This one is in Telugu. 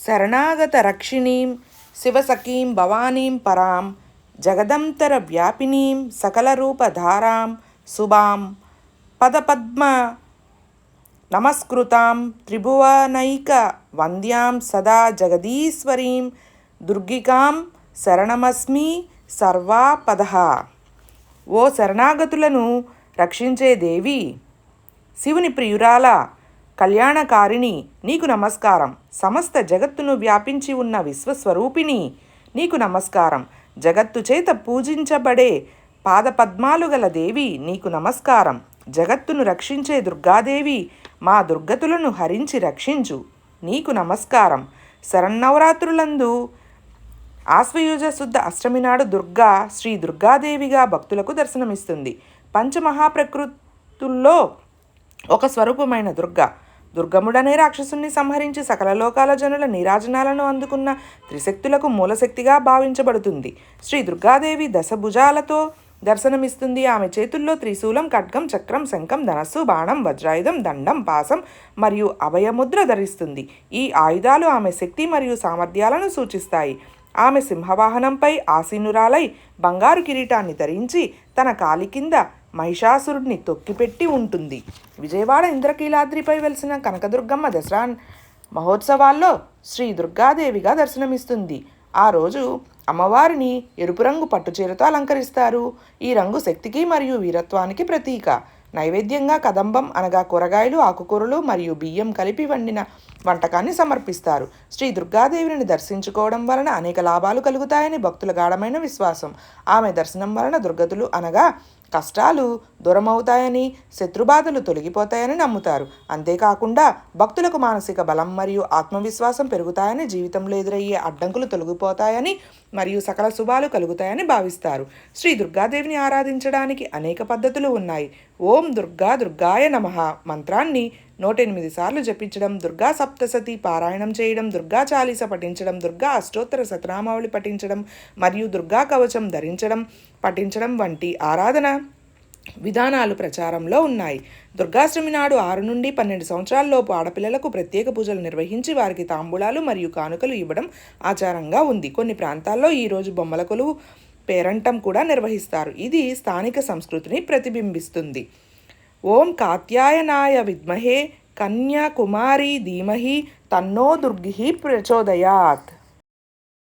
శరణాగత రక్షిణీం శివసఖీం భవానీం పరాం జగదంతర వ్యాపినీం సకలరూపధారాం శుభాం పదపద్మ నమస్కృతాం త్రిభువనైక వంద్యాం సదా జగదీశ్వరీం దుర్గికాం శరణమస్మి సర్వాపద ఓ శరణాగతులను రక్షించే దేవి శివుని ప్రియురాల కళ్యాణకారిణి నీకు నమస్కారం. సమస్త జగత్తును వ్యాపించి ఉన్న విశ్వస్వరూపిణి నీకు నమస్కారం. జగత్తు చేత పూజించబడే పాదపద్మాలు గల దేవి నీకు నమస్కారం. జగత్తును రక్షించే దుర్గాదేవి మా దుర్గతులను హరించి రక్షించు. నీకు నమస్కారం. శరన్నవరాత్రులందు ఆశ్వయుజ శుద్ధ అష్టమి నాడు దుర్గా శ్రీ దుర్గాదేవిగా భక్తులకు దర్శనమిస్తుంది. పంచమహాప్రకృతుల్లో ఒక స్వరూపమైన దుర్గ. దుర్గముడనే రాక్షసుణ్ణి సంహరించి సకల లోకాల జనుల నీరాజనాలను అందుకున్న త్రిశక్తులకు మూలశక్తిగా భావించబడుతుంది. శ్రీ దుర్గాదేవి దశభుజాలతో దర్శనమిస్తుంది. ఆమె చేతుల్లో త్రిశూలం ఖడ్గం చక్రం శంఖం ధనస్సు బాణం వజ్రాయుధం దండం పాసం మరియు అభయముద్ర ధరిస్తుంది. ఈ ఆయుధాలు ఆమె శక్తి మరియు సామర్థ్యాలను సూచిస్తాయి. ఆమె సింహవాహనంపై ఆసీనురాలై బంగారు కిరీటాన్ని ధరించి తన కాలి కింద మహిషాసురుడిని తొక్కిపెట్టి ఉంటుంది. విజయవాడ ఇంద్రకీలాద్రిపై వెలిసిన కనకదుర్గమ్మ దసరా మహోత్సవాల్లో శ్రీ దుర్గాదేవిగా దర్శనమిస్తుంది. ఆ రోజు అమ్మవారిని ఎరుపు రంగు పట్టుచీరతో అలంకరిస్తారు. ఈ రంగు శక్తికి మరియు వీరత్వానికి ప్రతీక. నైవేద్యంగా కదంబం అనగా కూరగాయలు ఆకుకూరలు మరియు బియ్యం కలిపి వండిన వంటకాన్ని సమర్పిస్తారు. శ్రీ దుర్గాదేవిని దర్శించుకోవడం వలన అనేక లాభాలు కలుగుతాయని భక్తుల గాఢమైన విశ్వాసం. ఆమె దర్శనం వలన దుర్గతులు అనగా కష్టాలు దూరమవుతాయని శత్రుబాధలు తొలగిపోతాయని నమ్ముతారు. అంతేకాకుండా భక్తులకు మానసిక బలం మరియు ఆత్మవిశ్వాసం పెరుగుతాయని జీవితంలో ఎదురయ్యే అడ్డంకులు తొలగిపోతాయని మరియు సకల శుభాలు కలుగుతాయని భావిస్తారు. శ్రీ దుర్గాదేవిని ఆరాధించడానికి అనేక పద్ధతులు ఉన్నాయి. ఓం దుర్గా దుర్గాయ నమ మంత్రాన్ని నూట ఎనిమిది సార్లు జపించడం దుర్గా సప్తసతి పారాయణం చేయడం దుర్గా చాలీస పఠించడం దుర్గా అష్టోత్తర సతనామావళి పఠించడం మరియు దుర్గా కవచం ధరించడం పఠించడం వంటి ఆరాధన విధానాలు ప్రచారంలో ఉన్నాయి. దుర్గాష్టమి నాడు ఆరు నుండి పన్నెండు సంవత్సరాలలోపు ఆడపిల్లలకు ప్రత్యేక పూజలు నిర్వహించి వారికి తాంబూలాలు మరియు కానుకలు ఇవ్వడం ఆచారంగా ఉంది. కొన్ని ప్రాంతాల్లో ఈరోజు బొమ్మల కొలువు పేరంటం కూడా నిర్వహిస్తారు. ఇది స్థానిక సంస్కృతిని ప్రతిబింబిస్తుంది. ఓం కాత్యాయనాయ విద్మహే కన్యాకుమారి ధీమహి తన్నో దుర్గి ప్రచోదయాత్.